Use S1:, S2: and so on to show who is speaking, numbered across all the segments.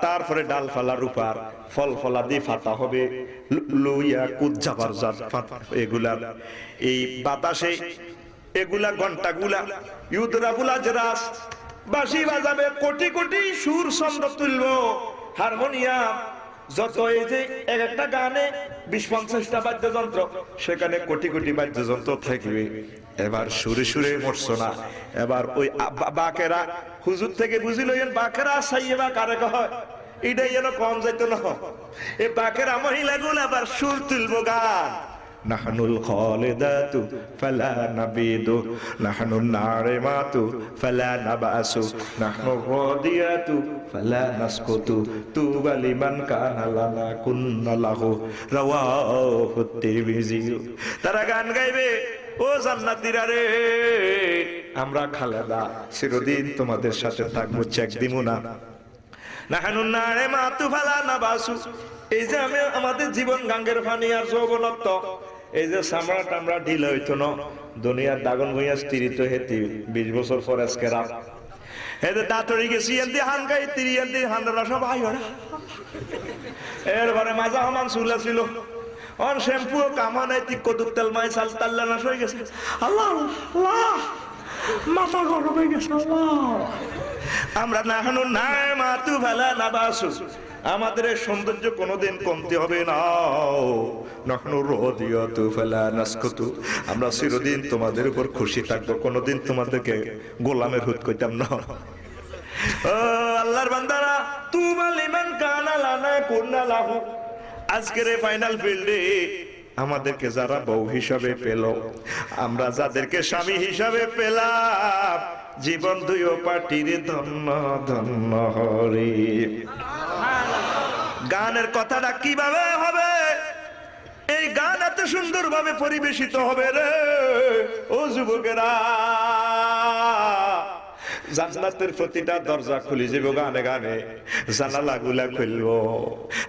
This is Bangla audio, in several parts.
S1: তারপরে ডাল ফালা রূপার ফল ফলা দিয়ে ফাতা হবে লুইয়া কুদ জাবার জাত ফাত- এগুলা। এই বাতাসে এগুলা ঘন্টাগুলা ইউদরা বুলা জরাস, বাঁশি বাজাবে, কোটি কোটি সুর ছন্দ তুলবো হারমোনিয়াম যত এই যে এক একটা গানে বিশ পঞ্চাশটা বাদ্যযন্ত্র, সেখানে কোটি কোটি বাদ্যযন্ত্র থাকবে। এবার সুরে সুরে মরছো না এবার ওই আ- বা- বাকেরা হুজুর থেকে বুঝি লইয়েন বাকেরা সাইয়ে বা কারে কয় এটাই যেন কম যাইতো না এই বাকেরা মহিলাগুলো আবার সুর তুলবো গান نحن الخالدات فلا نبيد نحن الناعمات فلا نبأس نحن الراضيات فلا نسكت طوبى لمن كان لنا كنا له رواه الترمذي তারা গান গাইবে ও জান্নাতীরা রে। আমরা খালেদা চিরদিন তোমাদের সাথে থাকব চেক দিমু না। নাহানু নারে মাতু ফালা না বাসু। এই যে আমি আমাদের জীবন গাঙ্গের পানি আর যৌবনত্ব। এই যে সামরা টামরা ঢিল হইতো না দুনিয়ার দাগন ভুইয়া স্থিরিত হেতি বিশ বছর পর আজকে রাত। এদের দাঁতরি গেছি এনদি হান গাই তিরি এনদি হান্দরা সব ওরা এরপরে মাজা হমান চুলা ছিল অন শ্যাম্পু কামা নাই তিক কদুক তেল মাই সাল তাল্লা নাশ হয়ে গেছে। আল্লাহ আল্লাহ, মাথা গরম হয়ে গেছে, আল্লাহ। আমরা না হানু নাই মাতু ভালা না বাসু আমাদের সৌন্দর্য কোনোদিন কমতে হবে না। আমরা চিরদিন তোমাদের উপর খুশি থাকব, কোনোদিন তোমাদেরকে গোলামের হুত কইতাম না। আল্লাহর বান্দারা তুমা লিমান কানা লানা কুন্না লাহু। আজকের এই ফাইনাল ফিল্ডে আমাদেরকে যারা বউ হিসাবে পেল, আমরা যাদেরকে স্বামী হিসাবে পেলাম, জীবন দুই পাটির ধন্য ধন্য হরি। গানের কথাটা কীভাবে হবে? এই গান এত সুন্দর ভাবে পরিবেশিত হবে রে, ও যুবকেরা। জান্নাতের প্রতিটা দরজা খুলি যাব গানে গানে। জানালা গুলা খুলবো।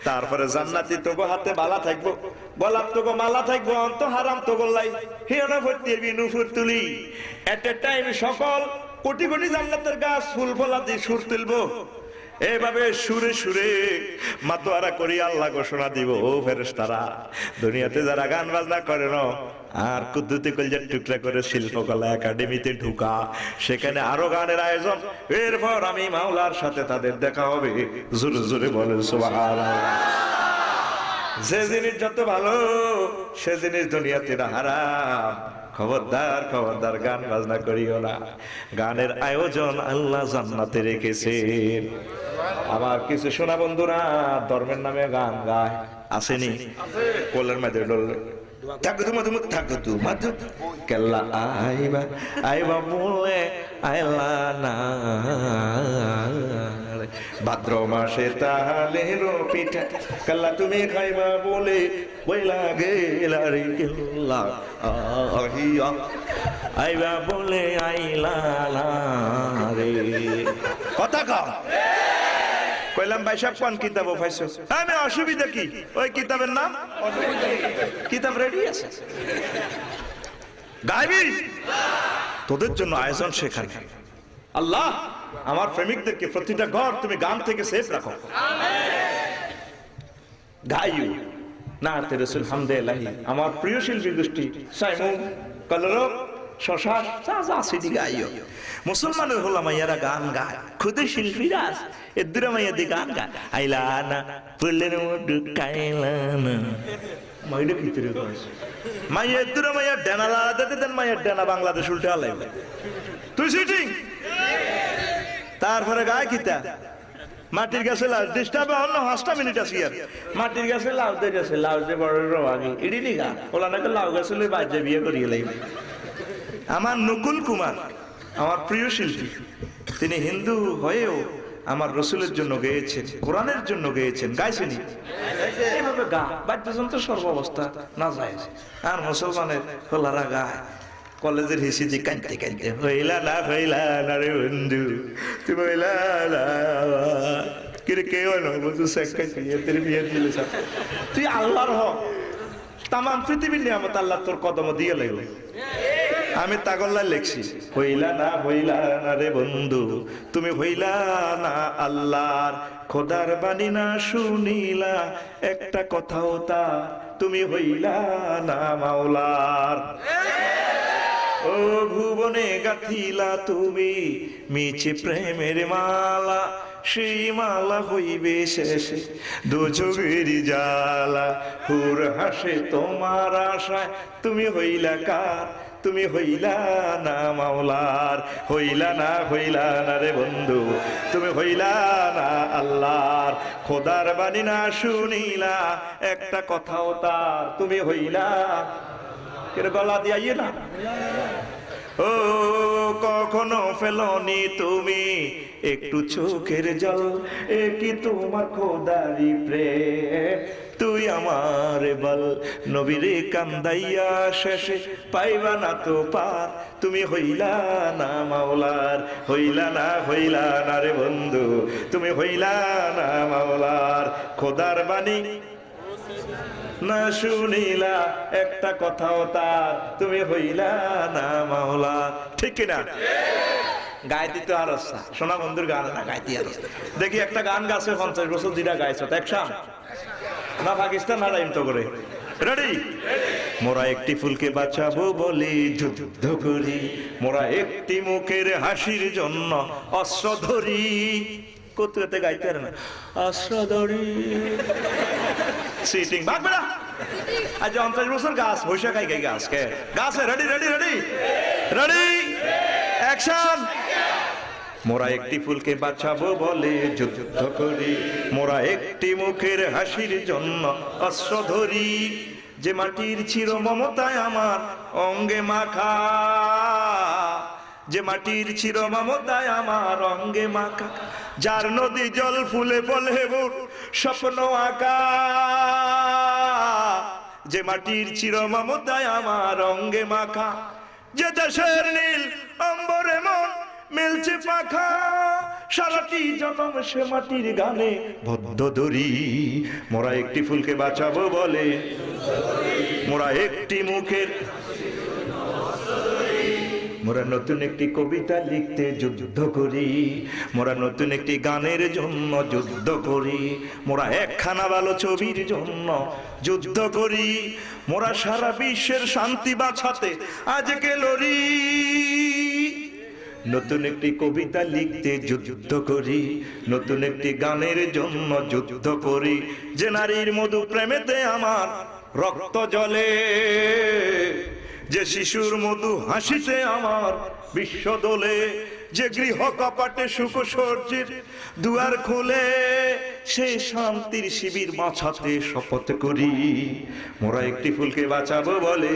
S1: তারপরে জান্নাতি তোগো হাতে মালা থাকব। গলাপ তোগো মালা থাকব অন্ত হারাম তো গোল্লাই হিরণা ভর্তির বিনু ফুল তুলি। এট এ টাইম সকল কোটি কোটি জান্নাতের গাছ, ফুল ফলা দিয়ে সুর তুলবো। এভাবে সুরে সুরে মাতোয়ারা করি আল্লাহ ঘোষণা দিব, ও ফেরেশতারা। দুনিয়াতে যারা গান বাজনা করে না আর কুদ্দুতি কলজার টুকরা করে শিল্পকলা একাডেমিতে ঢুকা। সেখানে আরও গানের আয়োজন। এরপর আমি মাওলার সাথে তাদের দেখা হবে। জোরে জোরে বলেন যে জিনিস যত ভালো সে জিনিস দুনিয়াতে না হারাম। খবরদার খবরদার গান বাজনা করিও না। গানের আয়োজন আল্লাহ জান্নাতে রেখেছেন আবার কিছু শোনা বন্ধুরা ধর্মের নামে গান গায়। আসেনি? কোলের মাঝে ডললে থাকতু মধু মধু থাকতু মধু কেল্লা আইবা আইবা বলে আইলা না ভাদ্র মাসে তাহলে পিঠা কাল্লা তুমি খাইবা বলে বইলা গেলা রে কেল্লা আহিয়া আইবা বলে আইলা রে কথা কও কইলাম, ভাই সাহেব, কোন কিতাব পাইছো আমি অসুবিধা কি? ওই কিতাবের নাম? কিতাব রেডি আছে। গাইবি? তোদের জন্য আয়োজন সেখানে। আল্লাহ, আমার প্রেমিকদেরকে প্রতিটা ঘর তুমি গান থেকে সেফ রাখো। গাইও না তে রসুল হামদে আমার প্রিয় শিল্পী গোষ্ঠী সাইমু কলরব। বাংলাদেশ উল্টে আলাইবে তুই তারপরে গায় কিতা? মাটির গাছে লাউ ডিস্টার্বে অন্য পাঁচটা মিনিট আছে মাটির গাছে লাউ দিয়ে গেছে লাউ যে বড় রোয়াগি ইডি নিগা ওলা নাকি লাউ গাছে বাজ্যে বিয়ে করিয়ে লাইবে। আমার নকুল কুমার, আমার প্রিয় শিল্পী। তিনি হিন্দু হয়েও আমার রসুলের জন্য গেয়েছেন, কোরআনের জন্য গেয়েছেন। গাইছেনি এইভাবে গা, বাদ্যযন্ত্র সর্বাবস্থা, না যায়। আর মুসলমানের হোলারা গায়, কলেজের হিসিদি কাঁদতে কাঁদতে, হইলা না হইলা না রে বন্ধু তুমি হইলা না। কিরে, কে হলো বন্ধু বিয়ে বিয়ে দিলে তুই আল্লাহর হ তামাম পৃথিবীর নিয়ামত আল্লাহ তোর কদম দিয়ে লাগল আমি তাগল্লা লেখছি। হইলা না হইলা না রে বন্ধু, তুমি হইলা না আল্লাহর। খোদার বাণী না শুনিলা, একটা কথাও তা, তুমি হইলা না মাওলার। ও ভুবনে গাথিলা তুমি, মিছে প্রেমের মালা, সেই মালা হইবে শেষে দুযোগের জালা হুর হাসে তোমার আশায়, তুমি হইলা কার? তুমি হইলা না মাওলার, হইলা না হইলা না রে বন্ধু। তুমি হইলা না আল্লাহর। খোদার বাণী না শুনিলা, একটা কথাও তার। তুমি হইলা গলা দিয়া আইয়ে না ও, কখনো ফেলনি তুমি? একটু চোখের জল, এ কি তোমার খোদারি প্রেম? তুই আমার বল, নবীরে কান্দাইয়া শেষে পাইবা না তো পার? তুমি হইলা না মাওলার, হইলা না হইলা না রে বন্ধু? তুমি হইলা না মাওলার, খোদার বাণী না শুনিলা, একটা কথাও তার। তুমি হইলা না মাওলা। ঠিক কিনা? গাইতে তো আর সোনা বন্ধুর গান না গাইতে আর দেখি একটা গান গাছে পঞ্চাশ বছর দুইটা গাইছ একসাম না পাকিস্তান, না টাইম তো করে। রেডি মোরা একটি ফুলকে বাঁচাবো বলে যুদ্ধ করি। মোরা একটি মুখের হাসির জন্য অস্ত্র ধরি। কোথাতে গাইতে পারে না। অস্ত্র ধরি। সিটিং ভাগ বেড়া। আজ অন্তর বছর গাছ, বৈশাখ খাই গাই গাছ, কে? গাছ ready ready ready ready action মোরা একটি ফুলকে বাঁচাবো বলে যুদ্ধ করি। মোরা একটি মুখের হাসির জন্য অস্ত্র ধরি। যে মাটির চির মমতায় আমার অঙ্গে মাখা। যে মাটির চির মমতায় আমার অঙ্গে মাখা। যার নদী জল ফুলে বলে বুট স্বপ্ন আঁকা। যে মাটির চির মমতায় আমার অঙ্গে মাখা, যে দেশের নীল অম্বরে মন মিলছে পাখা, সারাটি যতম সে মাটির গানে বদ্ধ দরি মোরা একটি ফুলকে বাঁচাবো বলে, মোরা একটি মুখের মোরা নতুন একটি কবিতা লিখতে যুদ্ধ করি, মোরা নতুন একটি গানের জন্য যুদ্ধ করি, মোরা একখানা ভালো ছবির জন্য যুদ্ধ করি, মোরা সারা বিশ্বের শান্তি বাঁচাতে আজকে লড়ি। নতুন একটি কবিতা লিখতে যুদ্ধ করি, নতুন একটি গানের জন্য যুদ্ধ করি, যে নারীর মধু প্রেমেতে আমার রক্ত জলে। যে শিশুর মধু হাসিতে আমার বিশ্ব দোলে যে গৃহ কপাটে সুখ সর্জির দুয়ার খুলে, সে শান্তির শিবির বাঁচাতে শপথ করি। মোরা একটি ফুলকে বাঁচাবো বলে,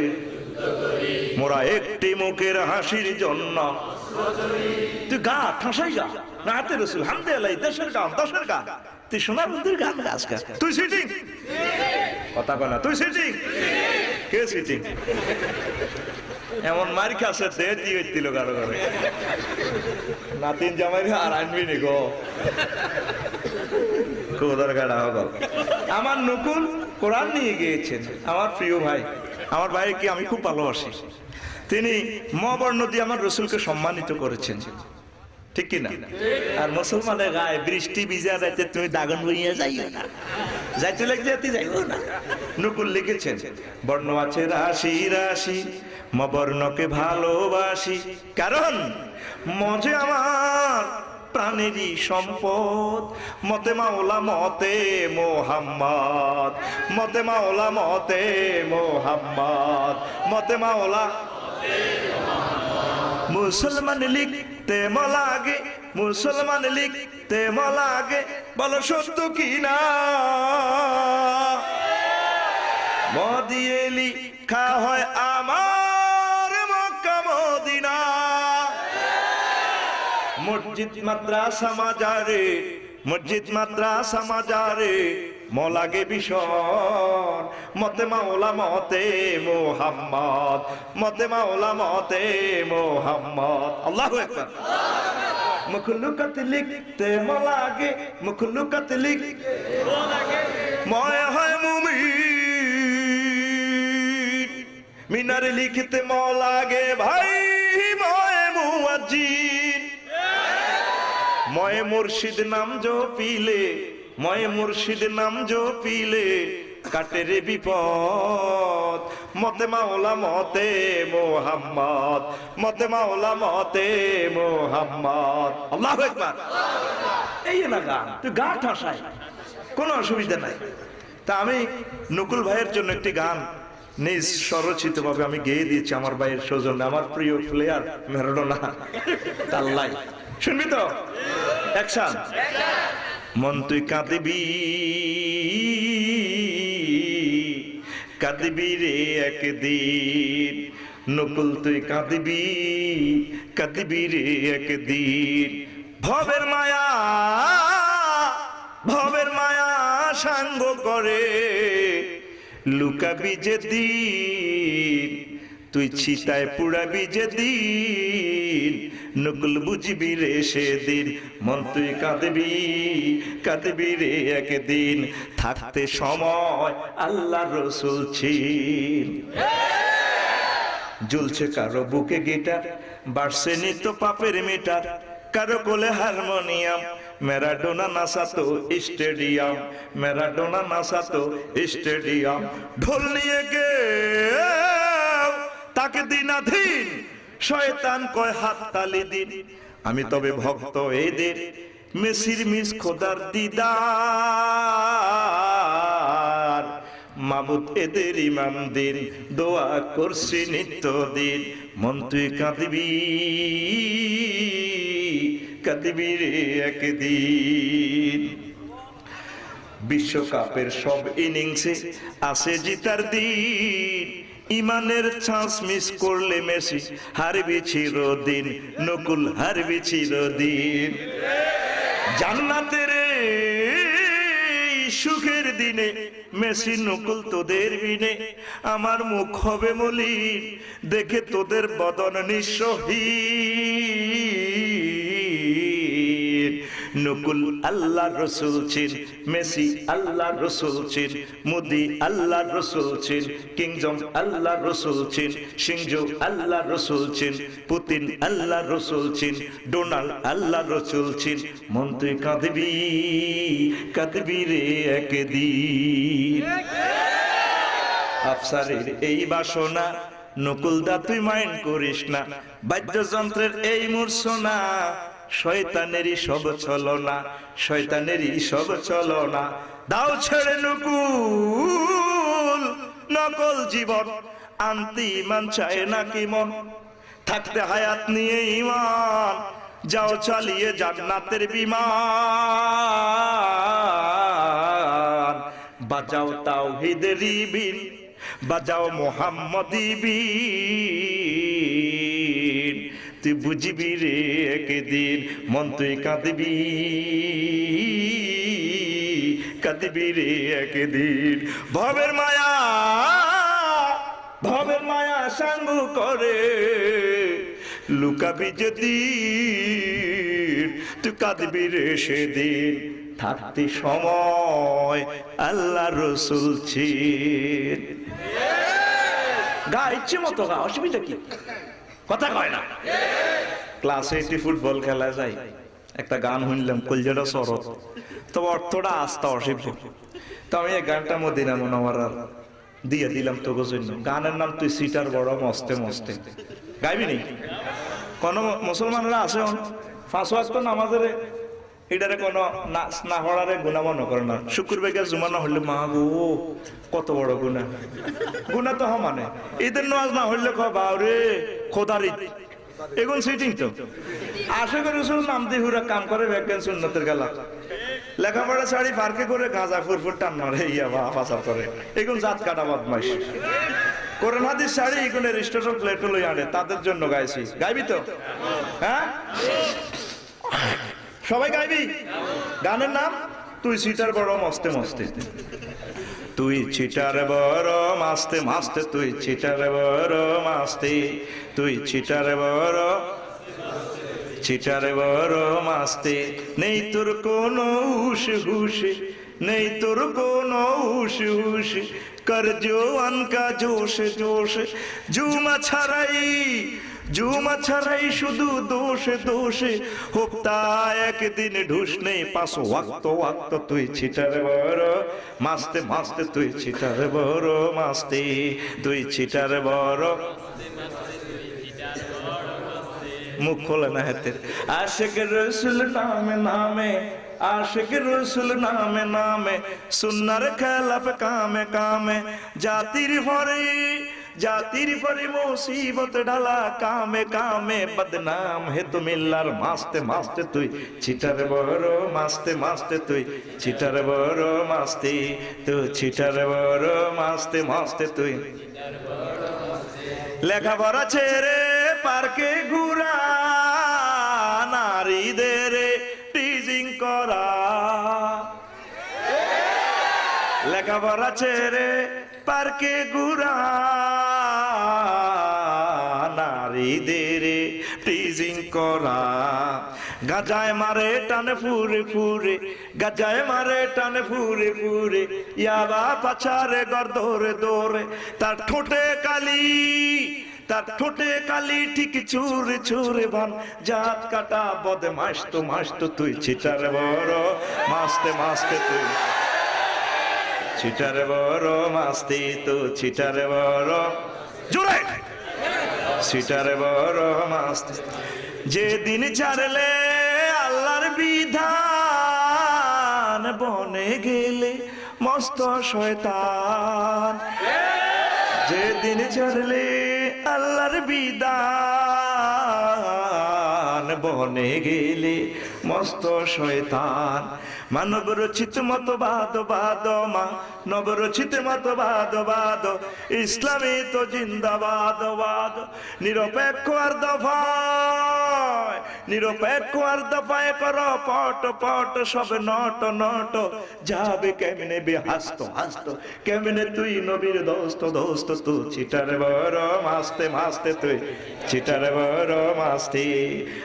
S1: মোরা একটি মুখের হাসির জন্য। তুই গা, ঠাসাই গা রাতে রসুল হামদে আলাই দেশের গান, দশের গান। তুই সোনার মন্দির গান গাছ তুই সিটিং কথা না, তুই সিটিং কে সিটিং এমন মারি খাসে দে দিয়ে কারও করে নাতিন জামাই আর আনবি নি গো। কোদার গাড়া আমার নকুল কোরআন নিয়ে গিয়েছেন, আমার প্রিয় ভাই। আমার ভাইকে আমি খুব ভালোবাসি। তিনি মবর্ণ দিয়ে আমার রসুলকে সম্মানিত করেছেন। ঠিক কিনা? আর মুসলমানের গায়ে বৃষ্টি ভিজা যাইতে তুমি দাগন বইয়া যাইও না। যাইতে লাগতে যাইতে যাইও না। নকুল লিখেছেন বর্ণ আছে রাশি রাশি মবর্ণকে ভালোবাসি। কারণ মজে আমার প্রাণেরই সম্পদ। মতে মাওলা মতে মোহাম্মদ। মতে মাওলা মতে মোহাম্মদ। মতে মাওলা মুসলমান লিখতে মলাগে, মুসলমান লিখতে মলাগে, বলো সত্য কি না মদিয়ে লিখা হয় আমার মক্কা মদিনা। মসজিদ, মাদ্রাসা, মাজারে, মসজিদ, মাদ্রাসা, মাজারে। মলাগে ভীষণ। মতে মাওলা, মতে মোহাম্মদ। মতে মাওলা, মতে মোহাম্মদ। আল্লাহু আকবার। মুখলুকাত লিখতে মলাগে মুখলুকাত লিখ ময় হয় মুমিন। মিনারে লিখিতে ম লাগে ভাই ময় মুয়াজ্জিন। ময় মুর্শিদ নাম জো পিলে ময় মুর্শিদ নাম জো পিলে কাটে রে বিপদ। মতে মাওলা, মতে মোহাম্মদ। মতে মাওলা, মতে মোহাম্মদ। আল্লাহু আকবার। এই না গান তুই গান ঠাসাই। কোনো অসুবিধা নাই। তা আমি নকুল ভাইয়ের জন্য একটি গান নিজ স্বরচিত ভাবে আমি গেয়ে দিয়েছি আমার ভাইয়ের সৌজন্য, আমার প্রিয় প্লেয়ার ম্যারাডোনা। তাল্লাই শুনবি তো? অ্যাকশন মন তুই কাঁদিবি। কাঁদিবি রে একদিন। নকুল তুই কাঁদিবি কাঁদিবি রে একদিন। ভবের মায়া ভবের মায়া সাঙ্গ করে লুকাবি যে দিন তুই ছিটায় পুড়াবি যে দিন নকুল বুঝবি রে সেদিন। মন তুই কাঁদবি কাঁদবি রে একদিন। থাকতে সময় আল্লাহ রসুল ছিল ঝুলছে কারও বুকে গিটার, বাড়ছে নিত্য পাপের মিটার। কারও কোলে হারমোনিয়াম, ম্যারাডোনা নাসাতো স্টেডিয়াম। ম্যারাডোনা নাসাতো স্টেডিয়াম। ঢোল নিয়ে গে তাকে দিনাধীন শয়তান কয় হাত তালি দিন। আমি তবে ভক্ত এদের মেসির মিস খোদার দিদার। মাবুদ এদের ইমান দিন, দোয়া করছি নিত্য দিন। মন তুই কাঁদিবি কাঁদিবি রে একদিন। বিশ্বকাপের সব ইনিংসে আসে জিতার দিন। ইমানের চান্স মিস করলে মেসি, হারবি চিরদিন, নকুল হারবি চিরদিন। জান্নাতের সুখের দিনে মেসি নকুল তোদের বিনে, আমার মুখ হবে মলিন, দেখে তোদের বদন নিঃসহীন। নকুল আল্লাহ রসুল চিন মেসি আল্লাহ রসুল চিন মোদি আল্লাহ রসুল চিন কিংজম আল্লাহ রসুল চিন সিংজো আল্লাহ রসুল চিন পুতিন আল্লাহ রসুল চিন ডোনাল্ড আল্লাহ রসুল চিন মন্ত্রী কাঁদবি কাঁদবি রে একদিন। আফসারের এই বাসনা নকুল দা তুই মাইন্ড করিস না, বাদ্যযন্ত্রের এই মূর্ছনা শয়তানেরই সব ছলনা, শয়তানেরই সব চলনা দাও ছেড়ে নকুল, নকল জীবন, আনতি ইমান চায় না কি মন? থাকতে হায়াত নিয়ে ইমান যাও চালিয়ে জান্নাতের বিমান। বাজাও তাওহীদের বিন বাজাও মোহাম্মদি বিন তুই বুঝবি রে একদিন? মন তুই কাঁদবি। কাঁদবি রে একদিন। ভবের মায়া ভবের মায়া সাঙ্গ করে লুকাবি যদি তুই কাঁদবি রে সেদিন। থাকতে সময় আল্লাহ রসুল ছিন গা ইচ্ছে মতো গা, অসুবিধা কি? কথা কয় না। ক্লাস এইটি ফুটবল খেলা যায় একটা গান শুনলাম কলজাটা সর তো অর্থটা আস্থা অসিদ্ধ তো আমি এই গানটা মদিনা আর দিয়ে দিলাম তোকে জন্য। গানের নাম তুই সিটার বড়, মস্তে মস্তে। গাইবি নি? কোন মুসলমানরা আছে পাঁচ ওয়াক্ত নামাজের এটারে কোন নাচ না হওয়ারে গুণা মনে করে না। শুকুর জুমা না হইলে, মা গো, কত বড় গুণা। গুণা তো মানে। ঈদের নামাজ না হইলে ক বাউরে, খোদারি এগুন সিটিং তো। আশা করি শুধু নাম দিয়ে হুরা কাম করে ভ্যাকেন সুন্নতের গেলা। লেখাপড়া শাড়ি পার্কে করে গাঁজা, ফুরফুর টান মারে, ইয়া বা পাচার করে। এগুন জাত কাটা বদমাইশ। কোরআন, হাদিস শাড়ি এগুলো স্টেশন প্লেটও লই আনে, তাদের জন্য গাইছি। গাইবি তো? হ্যাঁ? সবাই গাইবি? গানের নাম, তুই সিটার বড় মস্তে মস্তে। তুই চিটার বড় মাস্তে মাস্তে, তুই চিটার বড় মাস্তে তুই চিটার বড় চিটার বড় মাস্তে নেই তোর কোনো হুশ হুশে, নেই তোর কোনো হুশ হুশ। কর জোয়ান কা জোশ জোশ, জুমা ছাড়াই জুমা ছাড়াই শুধু দোষ দোষে হোপ্তা একদিন ঢুস নেই, পাঁচ ওয়াক্ত ওয়াক্ত তুই ছিটার বড়, মাস্তে মাস্তে তুই ছিটার বড়, মাস্তে তুই ছিটার বড়। মুখ খোলে না হাতে আশেক রসুল নামে নামে, আশেক রসুল নামে নামে, সুন্নার খেলাফ কামে কামে, জাতির ভরে জাতির পরে মুসিবত ডালা কামে কামে বদনাম হে তো মিল্লার মাস্তে মাস্তে তুই চিটার বড় মাস্তে মাস্তে তুই চিটার বড় মাস্তে তুই চিটার বড় মাস্তে মাস্তে তুই। লেখাপড়া ছেড়ে পার্কে ঘুরা, নারীদের টিজিং করা। লেখাপড়া ছেড়ে পার্কে ঘুরা। নারীদের টিজিং করা। গাজায় মারে, টানে ফুরে ফুরে। গাজায় মারে, টানে ফুরে ফুরে। ইয়াবা পাছারে গর দৌড়ে দৌড়ে তার ঠোঁটে কালি, তার ঠোঁটে কালি, ঠিক চুরে চুরে ভান। জাত কাটা বদে মাসতো মাসতো তুই চিটার বড়, মাস্তে মাস্তে তুই। চিটার বড়, মাস্তি তো চিটার বড়। জোরে! চিটার বড় মাস্তি। যেদিন ছাড়লে আল্লাহর বিধান, বনে গেলে মস্ত শয়তান। যেদিন ছাড়লে আল্লাহর বিধান, বনে গেলে মস্ত শয়তান। মানব রচিত মতবাদ, বাদ মা, নবরচিত মতবাদ, বাদ। ইসলামী তো জিন্দাবাদ, বাদ। নিরপেক্ষ আর দফায় নিরপেক্ষ আর দফায় কর, পট পট, সব নট নট। যাবে কেমনে বে হাসত? হাসত কেমনে তুই নবীর দোস্ত দোস্ত তু চিটার বড় মাস্তে মাস্তে তুই চিটার বড় মাস্তে।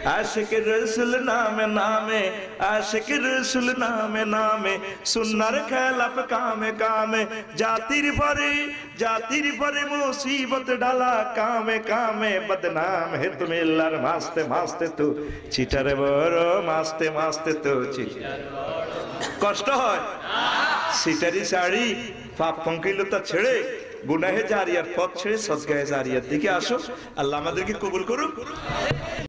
S1: আশিক রসুল নামে নামে, আশিক রসুল নামে নামে। সুন্নার খেলাপ কামে কামে। জাতির পরে জাতির পরে মুসিবত ডালা কামে কামে। বদনাম হে তুমি মাস্তে মাস্তে তু চিটার বড় মাস্তে মাস্তে তো চিটার কষ্ট হয়। সিটারি শাড়ি পাপ পঙ্কিলতা ছেড়ে, গুনাহে জারিয়ার পথ ছেড়ে সদগায়ে জারিয়ার দিকে আসো। আল্লাহ আমাদেরকে কবুল করুক।